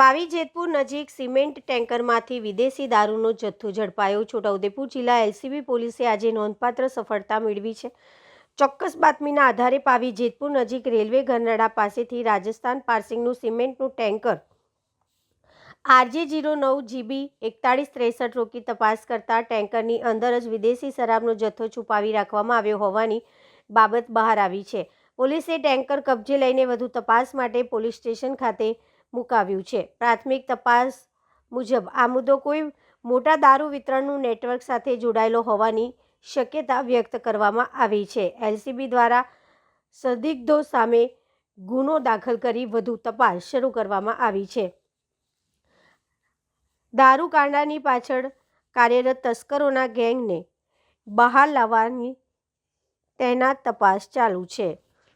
પાવી જેતપુર નજીક સિમેન્ટ ટેન્કરમાંથી વિદેશી દારૂનો જથ્થો ઝડપાયો. છોટાઉદેપુર જિલ્લા એલસીબી પોલીસે આજે નોંધપાત્ર સફળતા મેળવી છે. ચોક્કસ બાતમીના આધારે પાવી જેતપુર નજીક રેલવે ગરનાળા પાસેથી રાજસ્થાન પાર્સિંગનું સિમેન્ટનું ટેન્કર આરજે જીરો નવ જીબી એકતાળીસ ત્રેસઠ રોકી તપાસ કરતા ટેન્કરની અંદર જ વિદેશી શરાબનો જથ્થો છુપાવી રાખવામાં આવ્યો હોવાની બાબત બહાર આવી છે. પોલીસે ટેન્કર કબજે લઈને વધુ તપાસ માટે પોલીસ સ્ટેશન ખાતે મુકાવ્યું છે. પ્રાથમિક તપાસ મુજબ આ મુદ્દો કોઈ મોટા દારૂ વિતરણનું નેટવર્ક સાથે જોડાયેલો હોવાની શક્યતા વ્યક્ત કરવામાં આવી છે. એલસીબી દ્વારા સંદિગ્ધો સામે ગુનો દાખલ કરી વધુ તપાસ શરૂ કરવામાં આવી છે. દારૂ કાંડાની પાછળ કાર્યરત તસ્કરોના ગેંગને બહાર લાવવાની તેના તપાસ ચાલુ છે.